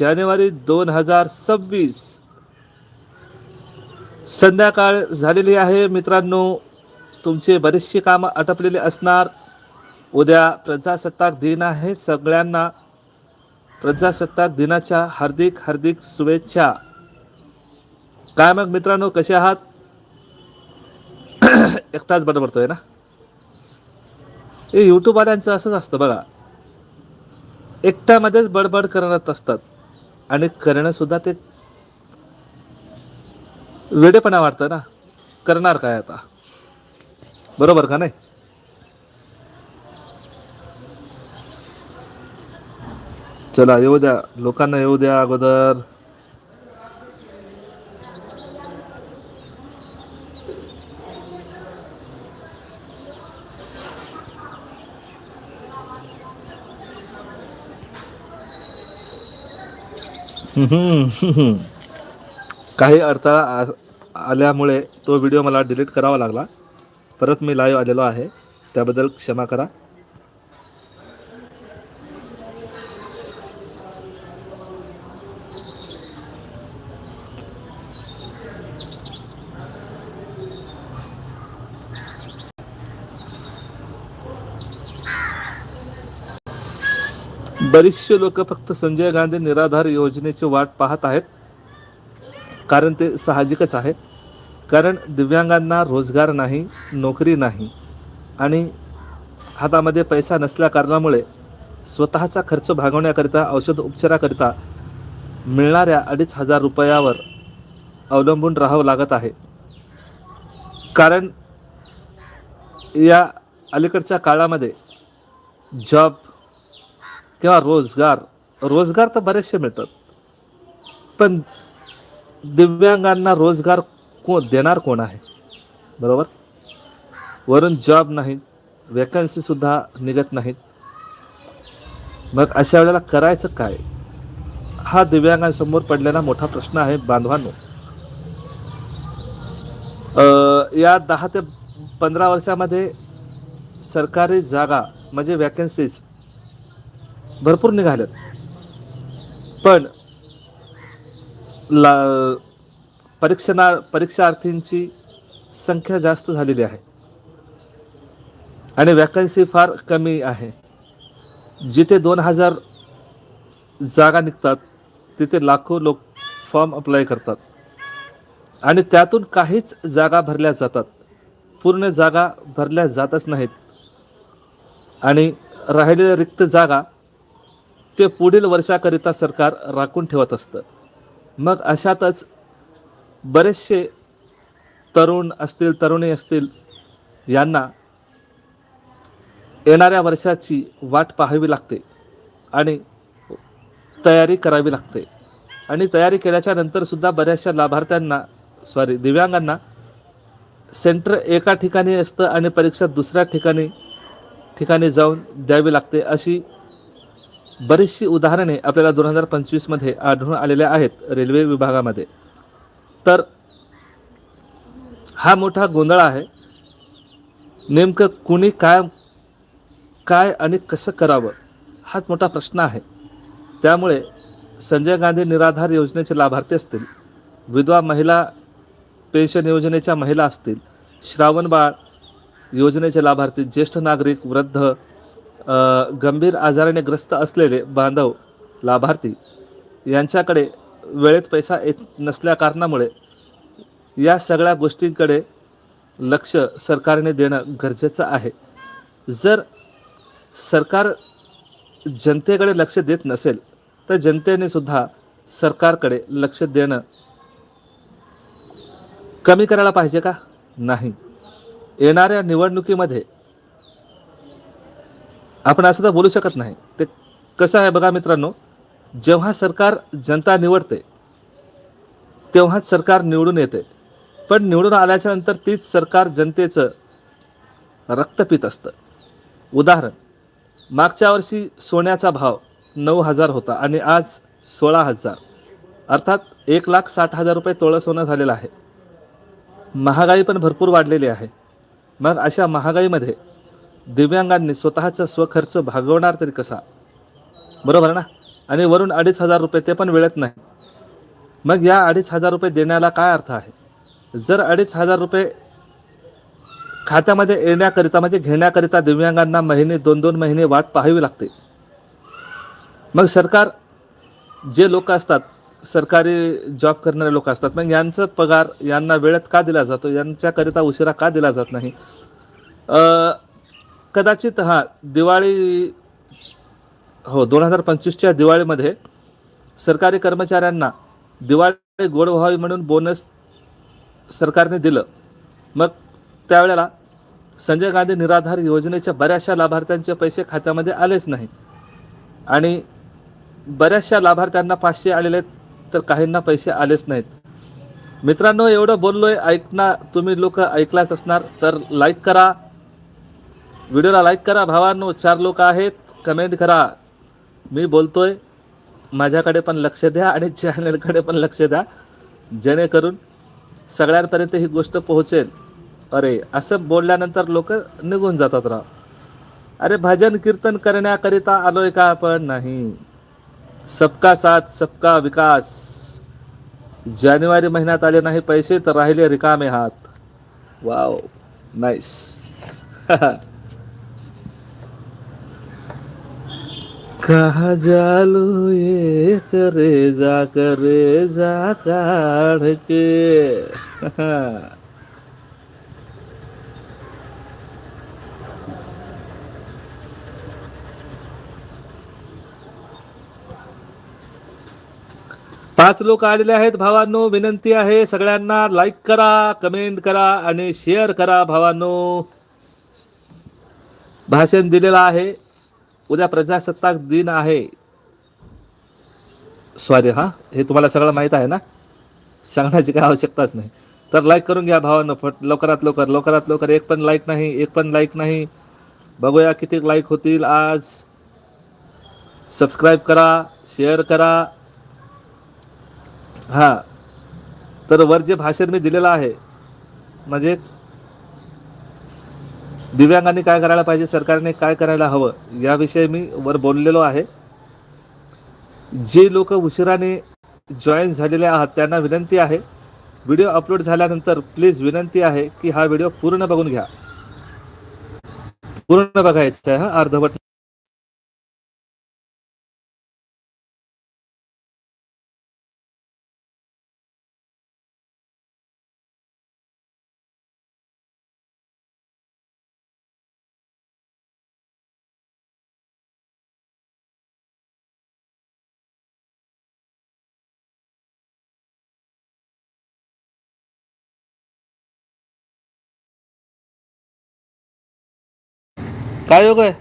जानेवारी दोन हजार सव्वीस. संध्याकाळ झालेली आहे. मित्रांनो तुमचे बरेचसे कामं आटपलेले असणार. उद्या प्रजासत्ताक दिन आहे. सगळ्यांना प्रजासत्ताक दिनाच्या हार्दिक हार्दिक शुभेच्छा. काय मग मित्रांनो कसे आहात? एकटाच बडबडतोय ना? हे यूट्यूबवाल्यांचं असंच असतं बघा. एकट्यामध्येच बडबड करत असतात. आणि करणं सुद्धा ते वेडेपणा वाटतं ना. करणार काय आता? बरोबर का नाही? चला येऊ द्या. लोकांना येऊ द्या अगोदर. काही अडथळा आ- आल्यामुळे तो व्हिडिओ मला डिलीट करावा लागला. परत मी लाईव्ह आलेलो आहे. त्याबद्दल क्षमा करा. बरीचसे लोक फक्त संजय गांधी निराधार योजनेची वाट पाहत आहेत. कारण ते साहजिकच आहे. कारण दिव्यांगांना रोजगार नाही नोकरी नाही आणि हातामध्ये पैसा नसल्या कारणामुळे स्वतःचा खर्च भागवण्याकरिता औषध उपचाराकरिता मिळणाऱ्या अडीच हजार रुपयावर अवलंबून राहावं लागत आहे. कारण या अलीकडच्या काळामध्ये जॉब किंवा रोजगार रोजगार तर बरेचसे मिळतात. पण दिव्यांगांना रोजगार को देणार कोण आहे? बरोबर? वरून जॉब नाहीत वॅकन्सीसुद्धा निघत नाहीत. मग अशा वेळेला करायचं काय? हा दिव्यांगांसमोर पडलेला मोठा प्रश्न आहे बांधवांनो. या दहा ते पंधरा वर्षामध्ये सरकारी जागा म्हणजे वॅकन्सीज भरपूर निघालं. पण ला परीक्षणा परीक्षार्थींची संख्या जास्त झालेली आहे. आणि वॅकन्सी फार कमी आहे. जिथे दोन हजार जागा निघतात तिथे लाखो लोक फॉर्म अप्लाय करतात. आणि त्यातून काहीच जागा भरल्या जातात. पूर्ण जागा भरल्या जातच नाहीत. आणि राहिलेल्या रिक्त जागा ते पुढील वर्षाकरिता सरकार राखून ठेवत असतं. मग अशातच बरेचसे तरुण असतील तरुणी असतील यांना येणाऱ्या वर्षाची वाट पाहावी लागते आणि तयारी करावी लागते. आणि तयारी केल्याच्या नंतरसुद्धा बऱ्याचशा लाभार्थ्यांना सॉरी दिव्यांगांना सेंटर एका ठिकाणी असतं आणि परीक्षा दुसऱ्या ठिकाणी ठिकाणी जाऊन द्यावी लागते अशी बरीचशी उदाहरणे आपल्याला दोन हजार पंचवीसमध्ये आढळून आलेल्या आहेत रेल्वे विभागामध्ये. तर हा मोठा गोंधळ आहे. नेमकं कुणी काय काय आणि कसं करावं हाच मोठा प्रश्न आहे. त्यामुळे संजय गांधी निराधार योजनेचे लाभार्थी असतील विधवा महिला पेन्शन योजनेच्या महिला असतील श्रावणबाळ योजनेचे लाभार्थी ज्येष्ठ नागरिक वृद्ध गंभीर आजाराने ग्रस्त असलेले बांधव लाभार्थी यांच्याकडे वेळेत पैसा येत नसल्या कारणामुळे या सगळ्या गोष्टींकडे लक्ष सरकारने देणं गरजेचं आहे. जर सरकार जनतेकडे लक्ष देत नसेल तर जनतेने सुद्धा सरकारकडे लक्ष देणं कमी करायला पाहिजे का? नाही. येणाऱ्या निवडणुकीमध्ये आपण असं तर बोलू शकत नाही. ते कसं आहे बघा मित्रांनो जेव्हा सरकार जनता निवडते तेव्हाच सरकार निवडून येते. पण निवडून आल्याच्यानंतर तीच सरकार जनतेचं रक्त पित असतं. उदाहरण मागच्या वर्षी सोन्याचा भाव नऊ हजार होता आणि आज सोळा हजार. अर्थात एक लाख साठ हजार रुपये तोळं सोनं झालेलं आहे. महागाई पण भरपूर वाढलेली आहे. मग अशा महागाईमध्ये दिव्यांगांनी स्वतःचा स्वखर्च भागवणार तरी कसा? बरोबर ना? आणि वरून अडीच हजार रुपये ते पण वेळेत नाही. मग या अडीच हजार रुपये देण्याला काय अर्थ आहे? जर अडीच हजार रुपये खात्यामध्ये येण्याकरिता म्हणजे घेण्याकरिता दिव्यांगांना महिने दोन दोन महिने वाट पाहावी लागते. मग सरकार जे लोक असतात सरकारी जॉब करणारे लोक असतात मग यांचं पगार यांना वेळेत का दिला जातो? यांच्याकरिता उशिरा का दिला जात नाही? कदाचित हां दिवाळी हो दोन हजार पंचवीसच्या दिवाळीमध्ये सरकारी कर्मचाऱ्यांना दिवाळी गोड व्हावी म्हणून बोनस सरकारने दिलं. मग त्यावेळेला संजय गांधी निराधार योजनेच्या बऱ्याचशा लाभार्थ्यांचे पैसे खात्यामध्ये आलेच नाही. आणि बऱ्याचशा लाभार्थ्यांना पाचशे आलेले तर काहींना पैसे आलेच नाहीत. मित्रांनो एवढं बोललोय ऐकणार तुम्ही लोक ऐकलाच असणार तर लाईक करा. व्हिडिओला लाईक करा भावांनो चार लोक आहेत कमेंट करा. मी बोलतोय माझ्याकडे पण लक्ष द्या आणि चॅनलकडे पण लक्ष द्या जेणेकरून सगळ्यांपर्यंत ही गोष्ट पोहोचेल. अरे असं बोलल्यानंतर लोक निघून जातात राव. अरे भजन कीर्तन करण्याकरिता आलोय का आपण? नाही. सबका साथ सबका विकास. जानेवारी महिन्यात आले नाही पैसे तर राहिले रिकामे हात. वाव नाईस कहा जालू ये करे जा करे जा काढ के पाच लोक आलेले आहेत भावांनो विनंती आहे सगळ्यांना लाईक करा कमेंट करा आणि शेअर करा भावांनो. भाषण दिलेलं आहे. उद्या प्रजासत्ताक दिन आहे. सॉरी हां? हे तुम्हाला सगळं माहीत आहे ना? सांगण्याची काय आवश्यकताच नाही. तर लाईक करून घ्या भावानं फट लवकरात लवकर लवकरात लवकर. एक पण लाईक नाही एक पण लाईक नाही. बघूया किती लाईक होतील आज. सबस्क्राईब करा शेअर करा. हां. तर वर जे भाषण मी दिलेलं आहे म्हणजेच दिव्यांगांनी काय करायला पाहिजे सरकारने काय करायला हवं याविषयी मी वर बोललेलो आहे. जे लोक उशिराने जॉईन झालेले आहात त्यांना विनंती आहे व्हिडिओ अपलोड झाल्यानंतर प्लीज विनंती आहे की हा व्हिडिओ पूर्ण बघून घ्या. पूर्ण बघायचा आहे हा अर्धवट काय योग आहे?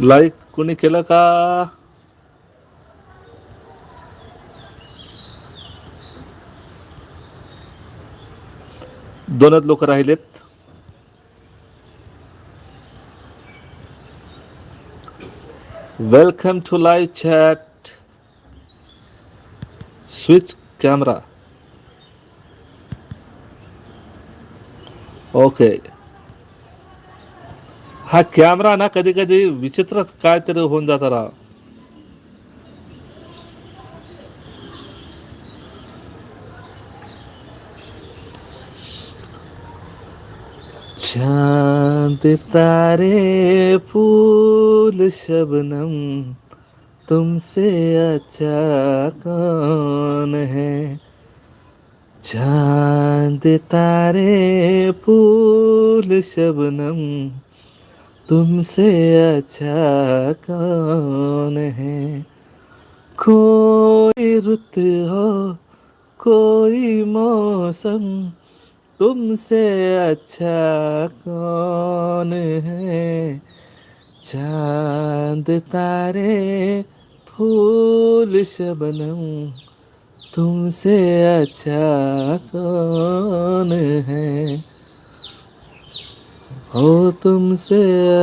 लाईक कोणी केलं का? दोनच लोक राहिलेत. Welcome to live chat switch camera okay हा कॅमेरा ना कधी कधी विचित्रच तरी होऊन जाता राव. चांद तारे फूल शबनम तुमसे अच्छा कौन है? चांद तारे फूल शबनम तुमसे अच्छा कौन है? कोई रुत हो कोई मौसम तुमसे अच्छा कौन है? चांद तारे फूल शबनम तुमसे अच्छा कौन है? हो तुमसे